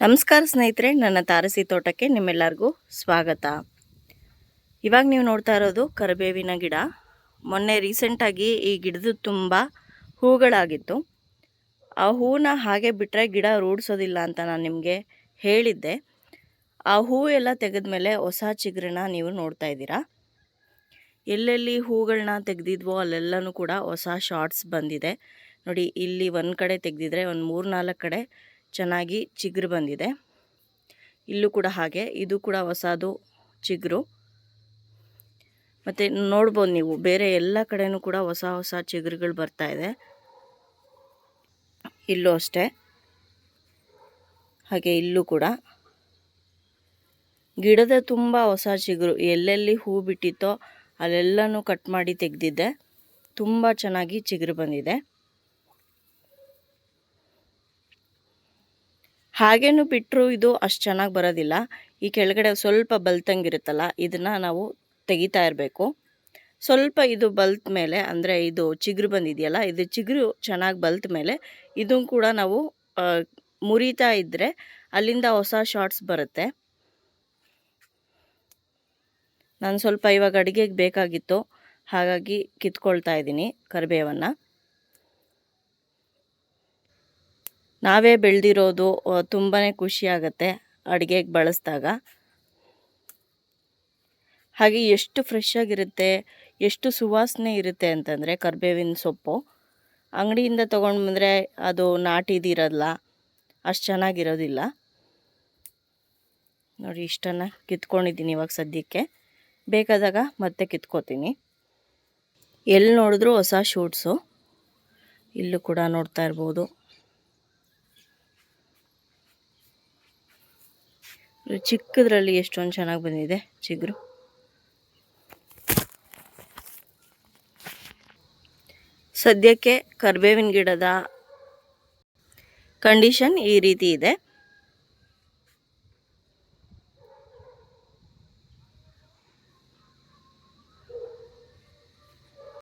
ನಮಸ್ಕಾರ ಸ್ನೇಹಿತರೆ, ನನ್ನ ತಾರಸಿ ತೋಟಕ್ಕೆ ನಿಮ್ಮೆಲ್ಲರಿಗೂ ಸ್ವಾಗತ. ಇವಾಗ ನೀವು ನೋಡ್ತಾ ಇರೋದು ಕರಿಬೇವಿನ ಗಿಡ. ಮೊನ್ನೆ ರೀಸೆಂಟಾಗಿ ಈ ಗಿಡದ ತುಂಬ ಹೂಗಳಾಗಿತ್ತು. ಆ ಹೂವನ್ನ ಹಾಗೆ ಬಿಟ್ಟರೆ ಗಿಡ ರೂಢಿಸೋದಿಲ್ಲ ಅಂತ ನಾನು ನಿಮಗೆ ಹೇಳಿದ್ದೆ. ಆ ಹೂ ಎಲ್ಲ ತೆಗೆದ್ಮೇಲೆ ಹೊಸ ಚಿಗುರನ್ನ ನೀವು ನೋಡ್ತಾ ಇದ್ದೀರಾ? ಎಲ್ಲೆಲ್ಲಿ ಹೂಗಳನ್ನ ತೆಗೆದಿದ್ವೋ ಅಲ್ಲೆಲ್ಲನೂ ಕೂಡ ಹೊಸ ಶಾರ್ಟ್ಸ್ ಬಂದಿದೆ. ನೋಡಿ, ಇಲ್ಲಿ ಒಂದು ಕಡೆ ತೆಗೆದಿದ್ರೆ ಒಂದು ಮೂರು ನಾಲ್ಕು ಕಡೆ ಚೆನ್ನಾಗಿ ಚಿಗುರು ಬಂದಿದೆ. ಇಲ್ಲೂ ಕೂಡ ಹಾಗೆ, ಇದು ಕೂಡ ಹೊಸದು ಚಿಗುರು. ಮತ್ತು ನೋಡ್ಬೋದು ನೀವು, ಬೇರೆ ಎಲ್ಲ ಕಡೆಯೂ ಕೂಡ ಹೊಸ ಹೊಸ ಚಿಗುರುಗಳು ಬರ್ತಾ ಇದೆ. ಇಲ್ಲೂ ಅಷ್ಟೇ. ಹಾಗೆ ಇಲ್ಲೂ ಕೂಡ. ಗಿಡದ ತುಂಬ ಹೊಸ ಚಿಗುರು, ಎಲ್ಲೆಲ್ಲಿ ಹೂ ಬಿಟ್ಟಿತ್ತೋ ಅಲ್ಲೆಲ್ಲನೂ ಕಟ್ ಮಾಡಿ ತೆಗೆದಿದ್ದೆ. ತುಂಬ ಚೆನ್ನಾಗಿ ಚಿಗುರು ಬಂದಿದೆ. ಹಾಗೇನು ಬಿಟ್ಟರು ಇದು ಅಷ್ಟು ಚೆನ್ನಾಗಿ ಬರೋದಿಲ್ಲ. ಈ ಕೆಳಗಡೆ ಸ್ವಲ್ಪ ಬಲ್ತಂಗಿರುತ್ತಲ್ಲ, ಇದನ್ನು ನಾವು ತೆಗಿತಾ ಇರಬೇಕು. ಸ್ವಲ್ಪ ಇದು ಬಲ್ತ ಮೇಲೆ, ಅಂದರೆ ಇದು ಚಿಗುರು ಬಂದಿದೆಯಲ್ಲ, ಇದು ಚಿಗುರು ಚೆನ್ನಾಗಿ ಬಲ್ತ ಮೇಲೆ ಇದು ಕೂಡ ನಾವು ಮುರಿತಾ ಇದ್ದರೆ ಅಲ್ಲಿಂದ ಹೊಸ ಶಾರ್ಟ್ಸ್ ಬರುತ್ತೆ. ನಾನು ಸ್ವಲ್ಪ ಇವಾಗ ಅಡುಗೆಗೆ ಬೇಕಾಗಿತ್ತು, ಹಾಗಾಗಿ ಕಿತ್ಕೊಳ್ತಾ ಇದ್ದೀನಿ ಕರಿಬೇವನ್ನು. ನಾವೇ ಬೆಳೆದಿರೋದು ತುಂಬಾ ಖುಷಿಯಾಗತ್ತೆ ಅಡುಗೆಗೆ ಬಳಸಿದಾಗ. ಹಾಗೆ ಎಷ್ಟು ಫ್ರೆಶ್ ಆಗಿರುತ್ತೆ, ಎಷ್ಟು ಸುವಾಸನೆ ಇರುತ್ತೆ ಅಂತಂದರೆ ಕರಿಬೇವಿನ ಸೊಪ್ಪು. ಅಂಗಡಿಯಿಂದ ತೊಗೊಂಡು ಬಂದರೆ ಅದು ನಾಟಿದಿರಲ್ಲ, ಅಷ್ಟು ಚೆನ್ನಾಗಿರೋದಿಲ್ಲ. ನೋಡಿ, ಇಷ್ಟನ್ನು ಕಿತ್ಕೊಂಡಿದ್ದೀನಿ ಇವಾಗ ಸದ್ಯಕ್ಕೆ. ಬೇಕಾದಾಗ ಮತ್ತೆ ಕಿತ್ಕೋತೀನಿ. ಎಲ್ಲಿ ನೋಡಿದ್ರೂ ಹೊಸ ಶೂಟ್ಸು ಇಲ್ಲೂ ಕೂಡ ನೋಡ್ತಾ ಇರ್ಬೋದು. ಚಿಕ್ಕದ್ರಲ್ಲಿ ಎಷ್ಟೊಂದು ಚೆನ್ನಾಗಿ ಬಂದಿದೆ ಚಿಗುರು. ಸದ್ಯಕ್ಕೆ ಕರ್ಬೇವಿನ ಗಿಡದ ಕಂಡೀಷನ್ ಈ ರೀತಿ ಇದೆ.